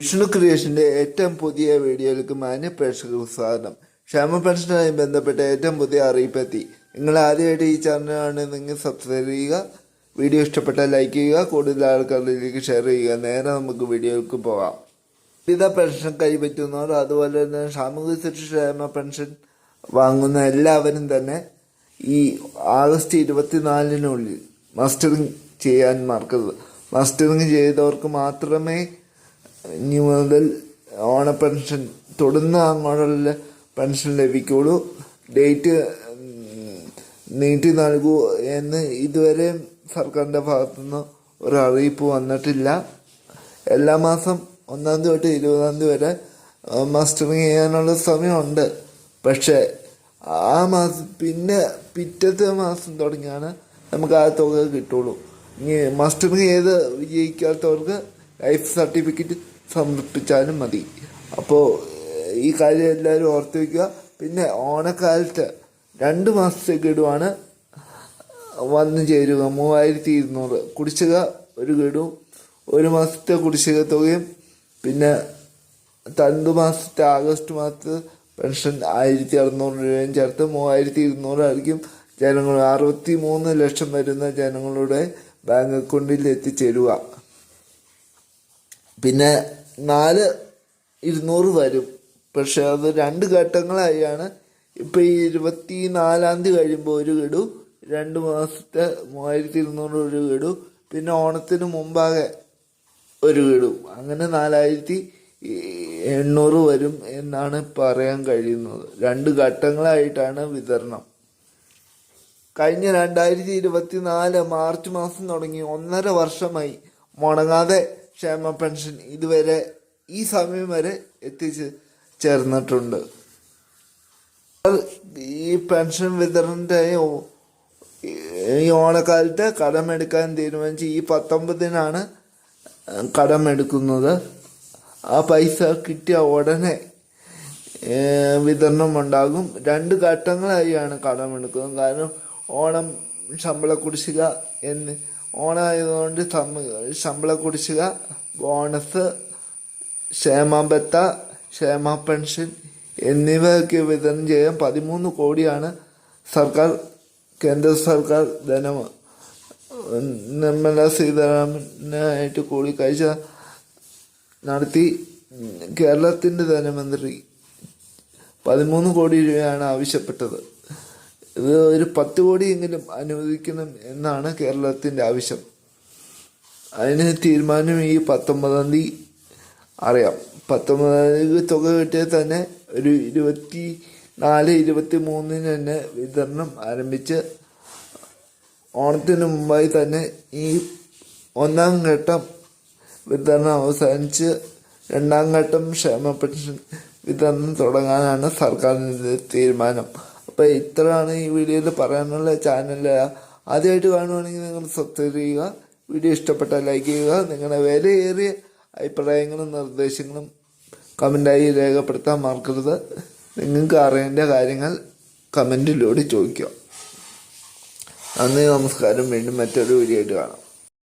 വിഷ്ണു ക്രിയേഷന്റെ ഏറ്റവും പുതിയ വീഡിയോയിലേക്ക് മാന്യ പ്രേക്ഷകർക്ക് സ്വാഗതം. ക്ഷേമ പെൻഷനുമായി ബന്ധപ്പെട്ട ഏറ്റവും പുതിയ അറിയിപ്പെത്തി. നിങ്ങൾ ആദ്യമായിട്ട് ഈ ചാനലാണ് നിങ്ങൾ സബ്സ്ക്രൈബ് ചെയ്യുക. വീഡിയോ ഇഷ്ടപ്പെട്ടാൽ ലൈക്ക് ചെയ്യുക. കൂടുതൽ ആൾക്കാരിലേക്ക് ഷെയർ ചെയ്യുക. നേരെ നമുക്ക് വീഡിയോയിലേക്ക് പോകാം. വിവിധ പെൻഷൻ കൈപ്പറ്റുന്നവർ അതുപോലെ തന്നെ സാമൂഹ്യ സുരക്ഷ ക്ഷേമ പെൻഷൻ വാങ്ങുന്ന എല്ലാവരും തന്നെ ഈ ആഗസ്റ്റ് ഇരുപത്തിനാലിനുള്ളിൽ മസ്റ്ററിങ് ചെയ്യാൻ മറക്കരുത്. മസ്റ്ററിങ് ചെയ്തവർക്ക് മാത്രമേ ഇനി മുതൽ ഓണ പെൻഷൻ തുടർന്ന് അങ്ങോട്ടുള്ള പെൻഷൻ ലഭിക്കുള്ളൂ. ഡേറ്റ് നീട്ടി നൽകൂ എന്ന് ഇതുവരെ സർക്കാരിന്റെ ഭാഗത്തുനിന്ന് ഒരു അറിയിപ്പ് വന്നിട്ടില്ല. എല്ലാ മാസം ഒന്നാം തീയതി തൊട്ട് ഇരുപതാം തീയതി വരെ മസ്റ്ററിങ് ചെയ്യാനുള്ള സമയമുണ്ട്. പക്ഷേ ആ മാസം പിന്നെ പിറ്റത്തെ മാസം തുടങ്ങിയാണ് നമുക്ക് ആ തുക കിട്ടുള്ളൂ. ഇനി മസ്റ്ററിങ് ചെയ്ത് വിജയിക്കാത്തവർക്ക് ലൈഫ് സർട്ടിഫിക്കറ്റ് സമർപ്പിച്ചാലും മതി. അപ്പോൾ ഈ കാര്യം എല്ലാവരും ഓർത്ത് വയ്ക്കുക പിന്നെ ഓണക്കാലത്ത് രണ്ട് മാസത്തെ ഗഡുവാണ് വന്നു ചേരുക. മൂവായിരത്തി ഇരുന്നൂറ് കുടിശ്ശിക ഒരു ഗഡുവും ഒരു മാസത്തെ കുടിശ്ശിക തുകയും പിന്നെ രണ്ട് മാസത്തെ ആഗസ്റ്റ് മാസത്തെ പെൻഷൻ ആയിരത്തി അറുന്നൂറ് രൂപയും ചേർത്ത് മൂവായിരത്തി ഇരുന്നൂറായിരിക്കും ജനങ്ങൾ. അറുപത്തി മൂന്ന് ലക്ഷം വരുന്ന ജനങ്ങളുടെ ബാങ്ക് അക്കൗണ്ടിൽ എത്തിച്ചേരുക പിന്നെ നാല് ഇരുന്നൂറ് വരും. പക്ഷെ അത് രണ്ട് ഘട്ടങ്ങളായാണ്. ഇപ്പം ഈ ഇരുപത്തി നാലാം തീയതി കഴിയുമ്പോൾ ഒരു ഗഡു രണ്ട് മാസത്തെ മൂവായിരത്തി ഇരുന്നൂറ് ഒരു ഗഡു പിന്നെ ഓണത്തിന് മുമ്പാകെ ഒരു ഗഡു അങ്ങനെ നാലായിരത്തി എണ്ണൂറ് വരും എന്നാണ് പറയാൻ കഴിയുന്നത്. രണ്ട് ഘട്ടങ്ങളായിട്ടാണ് വിതരണം. കഴിഞ്ഞ രണ്ടായിരത്തി ഇരുപത്തി നാല് മാർച്ച് മാസം തുടങ്ങി. ഒന്നര വർഷമായി. മുടങ്ങാതെ ക്ഷേമ പെൻഷൻ ഇതുവരെ ഈ സമയം വരെ എത്തിച്ച് ചേർന്നിട്ടുണ്ട്. ഈ പെൻഷൻ വിതരണത്തെ ഈ ഓണക്കാലത്ത് കടമെടുക്കാൻ തീരുമാനിച്ച് ഈ പത്തൊമ്പതിനാണ് കടമെടുക്കുന്നത്. ആ പൈസ കിട്ടിയ ഉടനെ വിതരണം ഉണ്ടാകും. രണ്ട് ഘട്ടങ്ങളായാണ് കടമെടുക്കുന്നത്. കാരണം ഓണം ശമ്പള കുടിശ്ശിക എന്ന് ഓണമായതുകൊണ്ട് സമ- ശമ്പള കുടിശ്ശിക ബോണസ് ക്ഷേമബത്ത ക്ഷേമ പെൻഷൻ എന്നിവയൊക്കെ വിതരണം ചെയ്യാൻ പതിമൂന്ന് കോടിയാണ് സർക്കാർ കേന്ദ്ര സർക്കാർ ധനം. നിർമ്മല സീതാരാമനായിട്ട് കൂടിക്കാഴ്ച നടത്തി കേരളത്തിന്റെ ധനമന്ത്രി പതിമൂന്ന് കോടി രൂപയാണ് ആവശ്യപ്പെട്ടത്. ഒരു പത്ത് കോടിയെങ്കിലും അനുവദിക്കണം എന്നാണ് കേരളത്തിന്റെ ആവശ്യം. അതിന് തീരുമാനം ഈ പത്തൊമ്പതാം തീയതി അറിയാം. പത്തൊമ്പതാം തീയതി തുക കിട്ടിയാൽ തന്നെ ഒരു ഇരുപത്തി നാല് ഇരുപത്തി മൂന്നിന് തന്നെ വിതരണം ആരംഭിച്ച് ഓണത്തിന് മുമ്പായി തന്നെ ഈ ഒന്നാം ഘട്ടം വിതരണം അവസാനിച്ച് രണ്ടാം ഘട്ടം ക്ഷേമ പെൻഷൻ വിതരണം തുടങ്ങാനാണ് സർക്കാരിന്റെ തീരുമാനം. അപ്പോൾ ഇത്രയാണ് ഈ വീഡിയോയിൽ പറയാനുള്ള ചാനൽ ആദ്യമായിട്ട് കാണുവാണെങ്കിൽ നിങ്ങൾ സബ്സ്ക്രൈബ് ചെയ്യുക. വീഡിയോ ഇഷ്ടപ്പെട്ടാൽ ലൈക്ക് ചെയ്യുക. നിങ്ങളുടെ വിലയേറിയ അഭിപ്രായങ്ങളും നിർദ്ദേശങ്ങളും കമന്റായി രേഖപ്പെടുത്താൻ മറക്കരുത്. നിങ്ങൾക്ക് അറിയേണ്ട കാര്യങ്ങൾ കമന്റിലൂടെ ചോദിക്കുക. നന്ദി നമസ്കാരം. വീണ്ടും മറ്റൊരു വീഡിയോ ആയിട്ട് കാണാം.